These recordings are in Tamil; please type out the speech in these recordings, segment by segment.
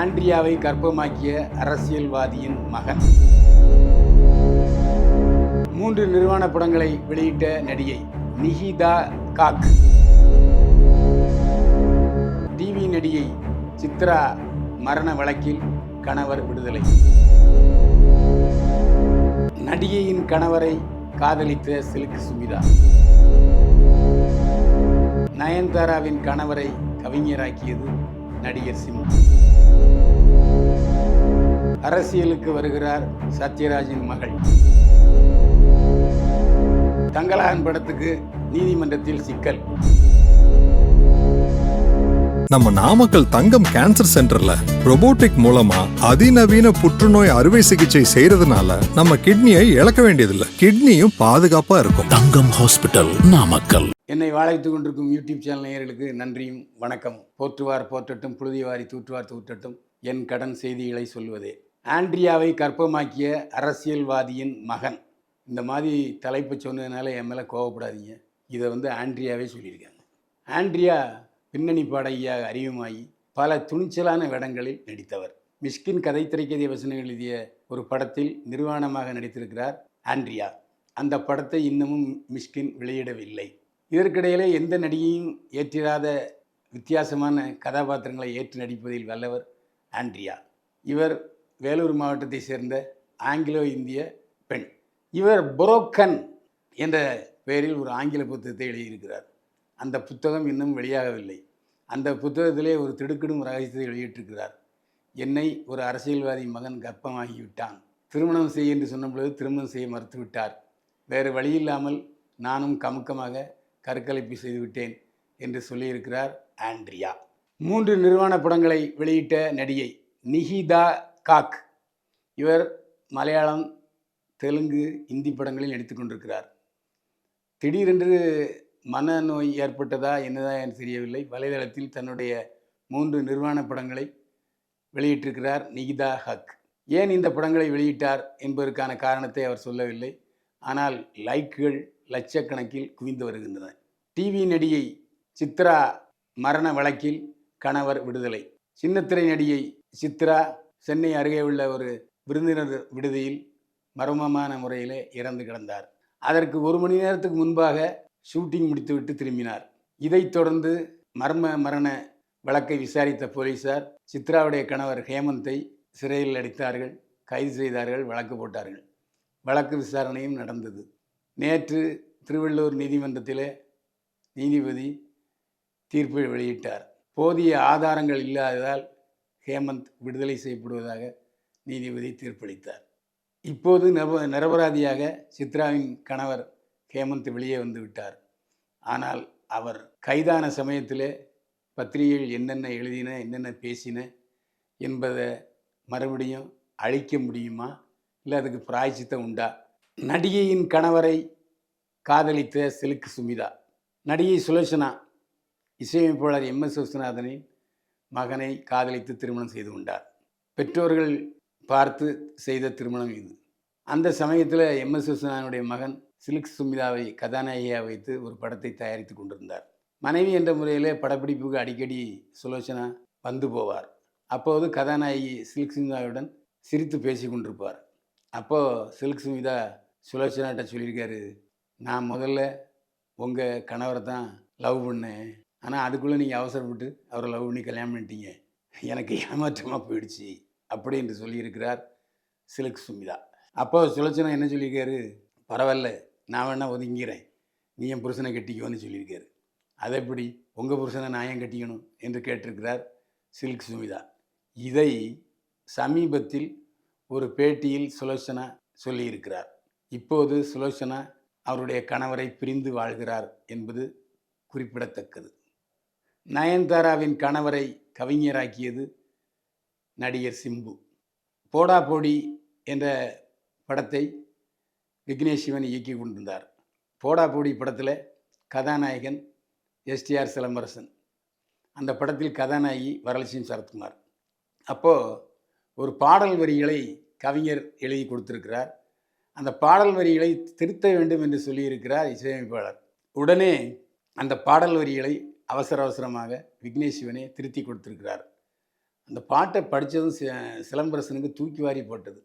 ஆண்ட்ரியாவை கர்ப்பமாக்கிய அரசியல்வாதியின் மகன். மூன்று நிர்வாண படங்களை வெளியிட்ட நடிகை நிஹிதா காக். டிவி நடிகை சித்ரா மரண வழக்கில் கணவர் விடுதலை. நடிகையின் கணவரை காதலித்த சில்க் சுமிதா. நயன்தாராவின் கணவரை கவிஞராக்கியது நடிகர் சிம்பு. அரசியலுக்கு வருகிறார் சத்யராஜின் மகள். தங்கலான் படத்துக்கு நீதிமன்றத்தில் சிக்கல். நம்ம நாமக்கல் தங்கம் கேன்சர் சென்டர்ல robotic மூலமா அதிநவீன புற்றுநோய் அறுவை சிகிச்சை செய்யறதுனால நம்ம கிட்னியை இழக்க வேண்டியதில்லை. கிட்னியும் பாதுகாப்பா இருக்கும். தங்கம் ஹாஸ்பிட்டல் நாமக்கல். என்னை வாழைத்துக் கொண்டிருக்கும் யூடியூப் சேனல் நேயர்களுக்கு நன்றியும் வணக்கம். போற்றுவார் போற்றட்டும் புழுதிவாரி தூற்றுவார் தூற்றட்டும் என் கடன் செய்திகளை சொல்வதே. ஆண்ட்ரியாவை கற்பமாக்கிய அரசியல்வாதியின் மகன். இந்த மாதிரி தலைப்பு சொன்னதுனால என் மேலே கோவப்படாதீங்க. இதை வந்து ஆண்ட்ரியாவே சொல்லியிருக்காங்க. ஆண்ட்ரியா பின்னணி பாடகியாக அறிவுமாகி பல துணிச்சலான வேடங்களில் நடித்தவர். மிஷ்கின் கதை திரைக்கதை வசனம் எழுதிய ஒரு படத்தில் நிர்வாணமாக நடித்திருக்கிறார் ஆண்ட்ரியா. அந்த படத்தை இன்னமும் மிஷ்கின் வெளியிடவில்லை. இதற்கிடையிலே எந்த நடிகையும் ஏற்றிடாத வித்தியாசமான கதாபாத்திரங்களை ஏற்று நடிப்பதில் வல்லவர் ஆண்ட்ரியா. இவர் வேலூர் மாவட்டத்தை சேர்ந்த ஆங்கிலோ இந்திய பெண். இவர் புரோக்கன் என்ற பெயரில் ஒரு ஆங்கில புத்தகத்தை எழுதியிருக்கிறார். அந்த புத்தகம் இன்னும் வெளியாகவில்லை. அந்த புத்தகத்திலே ஒரு திடுக்கிடும் ரகசியத்தை வெளியிட்டிருக்கிறார். என்னை ஒரு அரசியல்வாதி மகன் கர்ப்பமாகிவிட்டான். திருமணம் செய்ய என்று சொன்ன பொழுது திருமணம் செய்ய மறுத்துவிட்டார். வேறு வழியில்லாமல் நானும் கமுக்கமாக கருக்கலைப்பு செய்துவிட்டேன் என்று சொல்லியிருக்கிறார் ஆண்ட்ரியா. மூன்று நிர்வாண படங்களை வெளியிட்ட நடிகை நிஹிதா காக். இவர் மலையாளம் தெலுங்கு இந்தி படங்களில் நடித்து கொண்டிருக்கிறார். திடீரென்று மனநோய் ஏற்பட்டதா என்னதா என்று தெரியவில்லை. வலைதளத்தில் தன்னுடைய மூன்று நிர்வாண படங்களை வெளியிட்டிருக்கிறார் நிகிதா ஹக் ஏன் இந்த படங்களை வெளியிட்டார் என்பதற்கான காரணத்தை அவர் சொல்லவில்லை. ஆனால் லைக்குகள் லட்சக்கணக்கில் குவிந்து வருகின்றன. டிவி நடிகை சித்ரா மரண வழக்கில் கணவர் விடுதலை. சின்னத்திரை நடிகை சித்ரா சென்னை அருகே உள்ள ஒரு விருந்தினர் விடுதியில் மர்மமான முறையிலே இறந்து கிடந்தார். அதற்கு ஒரு மணி நேரத்துக்கு முன்பாக ஷூட்டிங் முடித்துவிட்டு திரும்பினார். இதைத் தொடர்ந்து மர்ம மரண வழக்கை விசாரித்த போலீசார் சித்ராவுடைய கணவர் ஹேமந்தை சிறையில் அடித்தார்கள் கைது செய்தார்கள் வழக்கு போட்டார்கள். வழக்கு விசாரணையும் நடந்தது. நேற்று திருவள்ளூர் நீதிமன்றத்திலே நீதிபதி தீர்ப்பை வெளியிட்டார். போதிய ஆதாரங்கள் இல்லாததால் ஹேமந்த் விடுதலை செய்யப்படுவதாக நீதிபதி தீர்ப்பளித்தார். இப்போது நிரப நிரபராதியாக சித்ராவின் கணவர் ஹேமந்த் வெளியே வந்து விட்டார். ஆனால் அவர் கைதான சமயத்தில் பத்திரிகையில் என்னென்ன எழுதின என்னென்ன பேசின என்பதை மறுபடியும் அழிக்க முடியுமா? இல்லை அதுக்கு பிராய்ச்சித்தம் உண்டா? நடிகையின் கணவரை காதலித்த சிலுக்கு சுமிதா. நடிகை சுலோச்சனா இசையமைப்பாளர் எம். எஸ். விஸ்வநாதனின் மகனை காதலித்து திருமணம் செய்து கொண்டார். பெற்றோர்கள் பார்த்து செய்த திருமணம் இது. அந்த சமயத்தில் எம். எஸ். விஸ்வநாதனுடைய மகன் சிலுக் சுமிதாவை கதாநாயகியாக வைத்து ஒரு படத்தை தயாரித்து கொண்டிருந்தார். மனைவி என்ற முறையில் படப்பிடிப்புக்கு அடிக்கடி சுலோச்சனா வந்து போவார். அப்போது கதாநாயகி சில்க் சுமிதாவுடன் சிரித்து பேசி கொண்டிருப்பார். அப்போது சில்க் சுமிதா சுலோச்சனாட்ட சொல்லியிருக்காரு. நான் முதல்ல உங்கள் கணவரை தான் லவ் பண்ணேன். ஆனால் அதுக்குள்ளே நீங்கள் அவசரப்பட்டு அவரை லவ் பண்ணி கல்யாணம் பண்ணிட்டீங்க. எனக்கு ஏமாற்றமாக போயிடுச்சு அப்படி என்று சொல்லியிருக்கிறார் சில்க் சுமிதா. அப்போ சுலோச்சனா என்ன சொல்லியிருக்காரு? பரவாயில்ல நான் வேணா ஒதுங்கிறேன் நீ என் புருஷனை கட்டிக்கோன்னு சொல்லியிருக்காரு. அதை எப்படி உங்கள் புருஷனை நான் ஏன் கட்டிக்கணும் என்று கேட்டிருக்கிறார் சில்க் சுமிதா. இதை சமீபத்தில் ஒரு பேட்டியில் சுலோச்சனா சொல்லியிருக்கிறார். இப்போது சுலோச்சனா அவருடைய கணவரை பிரிந்து வாழ்கிறார் என்பது குறிப்பிடத்தக்கது. நயன்தாராவின் கணவரை கவிஞராக்கியது நடிகர் சிம்பு. போடா போடி என்ற படத்தை விக்னேஷ் சிவன் இயக்கி கொண்டிருந்தார். போடா போடி படத்தில் கதாநாயகன் எஸ்டிஆர் சிலம்பரசன். அந்த படத்தில் கதாநாயகி வரலட்சுமி சரத்குமார். அப்போது ஒரு பாடல் வரிகளை கவிஞர் எழுதி கொடுத்துருக்கிறார். அந்த பாடல் வரிகளை திருத்த வேண்டும் என்று சொல்லியிருக்கிறார் இசையமைப்பாளர். உடனே அந்த பாடல் வரிகளை அவசர அவசரமாக விக்னேஷ் சிவனே திருத்தி கொடுத்துருக்கிறார். அந்த பாட்டை படித்ததும் சிலம்பரசனுக்கு தூக்கி வாரி போட்டது.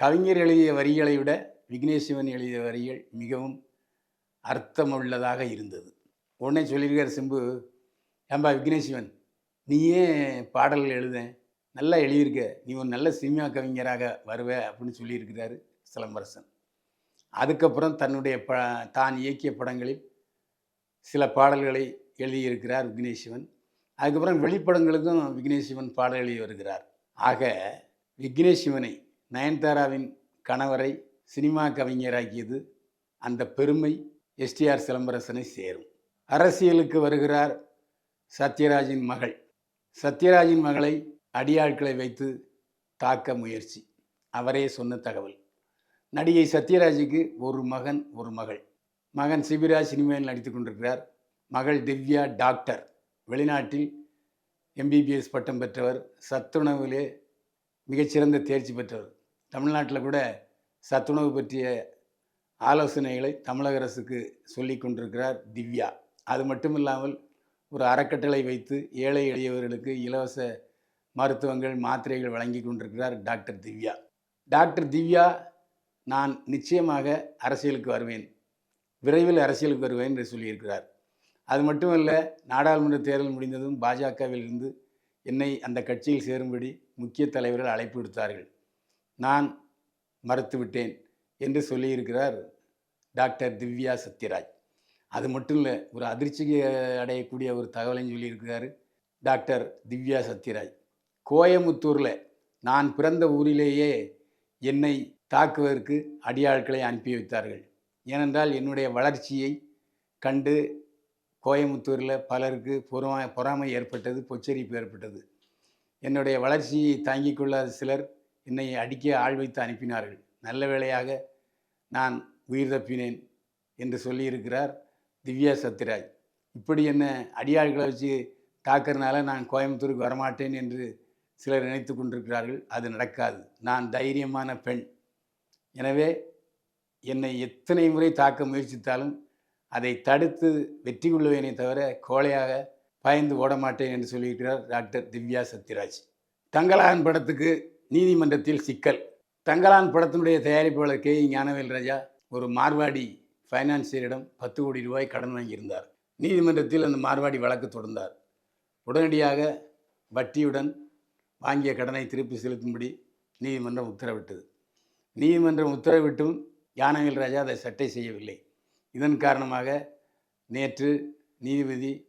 கவிஞர் எழுதிய வரிகளை விட விக்னேஸ்வரன் எழுதிய வரிகள் மிகவும் அர்த்தமுள்ளதாக இருந்தது. உடனே சொல்லியிருக்கார் சிம்பு ஏம்பா விக்னேஸ்வரன் நீ ஏன் பாடல்கள் எழுத? நல்லா எழுதியிருக்க. நீ ஒரு நல்ல சினிமா கவிஞராக வருவ அப்படின்னு சொல்லியிருக்கிறாரு. சிலம்பரசன். அதுக்கப்புறம் தன்னுடைய ப தான் இயக்கிய படங்களில் சில பாடல்களை எழுதியிருக்கிறார் விக்னேஸ்வன் அதுக்கப்புறம் வெளிப்படங்களுக்கும் விக்னேஸ்வன் பாடல் எழுதி வருகிறார். ஆக விக்னேஸ்வனை நயன்தாராவின் கணவரை சினிமா கவிஞராக்கியது அந்த பெருமை எஸ்டிஆர் சிலம்பரசனை சேரும். அரசியலுக்கு வருகிறார் சத்யராஜின் மகள். சத்யராஜின் மகளை அடியாட்களை வைத்து தாக்க முயற்சி. அவரே சொன்ன தகவல். நடிகை சத்யராஜுக்கு ஒரு மகன் ஒரு மகள். மகன் சிபிராஜ் சினிமாவில் நடித்து கொண்டிருக்கிறார். மகள் திவ்யா டாக்டர். வெளிநாட்டில் எம்பிபிஎஸ் பட்டம் பெற்றவர். சத்துணவிலே மிகச்சிறந்த தேர்ச்சி பெற்றவர். தமிழ்நாட்டில் கூட சத்துணவு பற்றிய ஆலோசனைகளை தமிழக அரசுக்கு சொல்லி கொண்டிருக்கிறார் திவ்யா. அது மட்டும் இல்லாமல் ஒரு அறக்கட்டளை வைத்து ஏழை எளியவர்களுக்கு இலவச மருத்துவங்கள் மாத்திரைகள் வழங்கி கொண்டிருக்கிறார் டாக்டர் திவ்யா. டாக்டர் திவ்யா நான் நிச்சயமாக அரசியலுக்கு வருவேன். விரைவில் அரசியலுக்கு வருவேன் என்று சொல்லியிருக்கிறார். அது மட்டுமல்ல நாடாளுமன்ற தேர்தல் முடிந்ததும் பாஜகவிலிருந்து என்னை அந்த கட்சியில் சேரும்படி முக்கிய தலைவர்கள் அழைப்பு விடுத்தார்கள். நான் மறுத்துவிட்டேன் என்று சொல்லியிருக்கிறார் டாக்டர் திவ்யா சத்யராஜ். அது மட்டும் இல்லை ஒரு அதிர்ச்சிக்கு அடையக்கூடிய ஒரு தகவலையும் சொல்லியிருக்கிறாரு டாக்டர் திவ்யா சத்யராஜ். கோயமுத்தூரில் நான் பிறந்த ஊரிலேயே என்னை தாக்குவதற்கு அடியாட்களை அனுப்பி வைத்தார்கள். ஏனென்றால் என்னுடைய வளர்ச்சியை கண்டு கோயமுத்தூரில் பலருக்கு பொறா பொறாமை ஏற்பட்டது பொச்சரிப்பு ஏற்பட்டது. என்னுடைய வளர்ச்சியை தாங்கிக் கொள்ளாத சிலர் என்னை அடிக்க ஆள் வைத்து அனுப்பினார்கள். நல்ல வேளையாக நான் உயிர் தப்பினேன் என்று சொல்லியிருக்கிறார் திவ்யா சத்யராஜ் இப்படி என்ன அடியாள்களை வச்சு தாக்குறதுனால நான் கோயம்புத்தூருக்கு வரமாட்டேன் என்று சிலர் நினைத்து கொண்டிருக்கிறார்கள். அது நடக்காது. நான் தைரியமான பெண். எனவே என்னை எத்தனை முறை தாக்க முயற்சித்தாலும் அதை தடுத்து வெற்றி கொள்வேனே தவிர கோழையாக பயந்து ஓட மாட்டேன் என்று சொல்லியிருக்கிறார் டாக்டர் திவ்யா சத்யராஜ். தங்கலான் படத்துக்கு நீதிமன்றத்தில் சிக்கல். தங்கலான் படத்தினுடைய தயாரிப்பாளர் கே. ஞானவேல் ராஜா ஒரு மார்வாடி ஃபைனான்சியரிடம் பத்து கோடி ரூபாய் கடன் வாங்கியிருந்தார். நீதிமன்றத்தில் அந்த மார்வாடி வழக்கு தொடர்ந்தார். உடனடியாக வட்டியுடன் வாங்கிய கடனை திருப்பி செலுத்தும்படி நீதிமன்றம் உத்தரவிட்டது. நீதிமன்றம் உத்தரவிட்டும் யானவில் ராஜா அதை சட்டை செய்யவில்லை. இதன் காரணமாக நேற்று நீதிபதி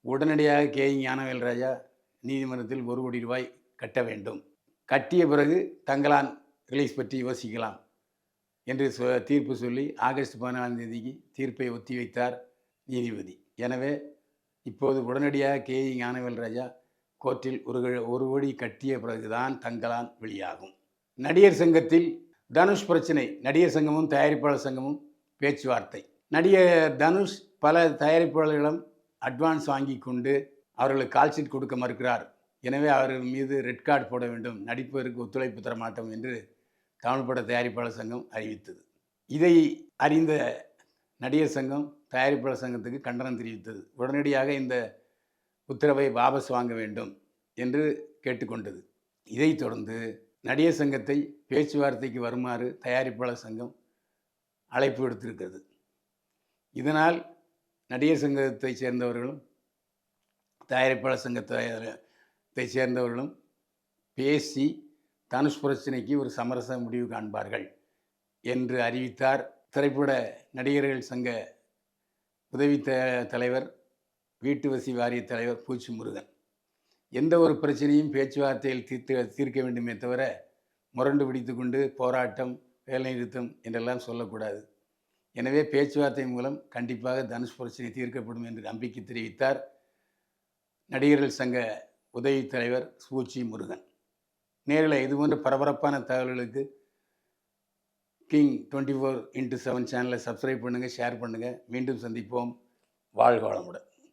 உடனடியாக கே ஞானவேல் ராஜா நீதிமன்றத்தில் ஒரு கோடி ரூபாய் கட்ட வேண்டும். கட்டிய பிறகு தங்கலான் ரிலீஸ் பற்றி யோசிக்கலாம் என்று சொ தீர்ப்பு சொல்லி ஆகஸ்ட் பதினாலாம் தேதிக்கு தீர்ப்பை ஒத்தி வைத்தார் நீதிபதி. எனவே இப்போது உடனடியாக கே ஞானவேல் ராஜா கோர்ட்டில் ஒரு க- ஒரு கோடி கட்டிய பிறகுதான் தங்கலான் வெளியாகும். நடிகர் சங்கத்தில் தனுஷ் பிரச்சனை நடிகர் சங்கமும் தயாரிப்பாளர் சங்கமும் பேச்சுவார்த்தை. நடிகர் தனுஷ் பல தயாரிப்பாளர்களிடம் அட்வான்ஸ் வாங்கி கொண்டு அவர்களுக்கு கால்ஷீட் கொடுக்க மறுக்கிறார். எனவே அவர்கள் மீது ரெட் கார்டு போட வேண்டும் நடிப்பதற்கு ஒத்துழைப்பு தர மாட்டோம் என்று தமிழ் பட தயாரிப்பாளர் சங்கம் அறிவித்தது. இதை அறிந்த நடிகர் சங்கம் தயாரிப்பாளர் சங்கத்துக்கு கண்டனம் தெரிவித்தது. உடனடியாக இந்த உத்தரவை வாபஸ் வாங்க வேண்டும் என்று கேட்டுக்கொண்டது. இதைத் தொடர்ந்து நடிகர் சங்கத்தை பேச்சுவார்த்தைக்கு வருமாறு தயாரிப்பாளர் சங்கம் அழைப்பு விடுத்திருக்கிறது. இதனால் நடிகர் சங்கத்தை சேர்ந்தவர்களும் தயாரிப்பாளர் சங்கத்தை சேர்ந்தவர்களும் பேசி தனுஷ் பிரச்சனைக்கு ஒரு சமரச முடிவு காண்பார்கள் என்று அறிவித்தார் திரைப்பட நடிகர்கள் சங்க உதவி த தலைவர் வீட்டு வசி வாரிய தலைவர் பூச்சி முருகன் எந்த ஒரு பிரச்சனையும் பேச்சுவார்த்தையில் தீர்த்து தீர்க்க வேண்டுமே தவிர முரண்டு பிடித்து கொண்டு போராட்டம் வேலைநிறுத்தம் என்றெல்லாம் சொல்லக்கூடாது. எனவே பேச்சுவார்த்தை மூலம் கண்டிப்பாக தனுஷ் பிரச்சனை தீர்க்கப்படும் என்று நம்பிக்கை தெரிவித்தார் நடிகர்கள் சங்க உதவி தலைவர் சூச்சி முருகன். நேரில் இது போன்ற பரபரப்பான தகவல்களுக்கு king twenty four into seven சேனலை சப்ஸ்கிரைப் பண்ணுங்கள் ஷேர் பண்ணுங்கள் மீண்டும் சந்திப்போம். வாழ்க வளமுடன்.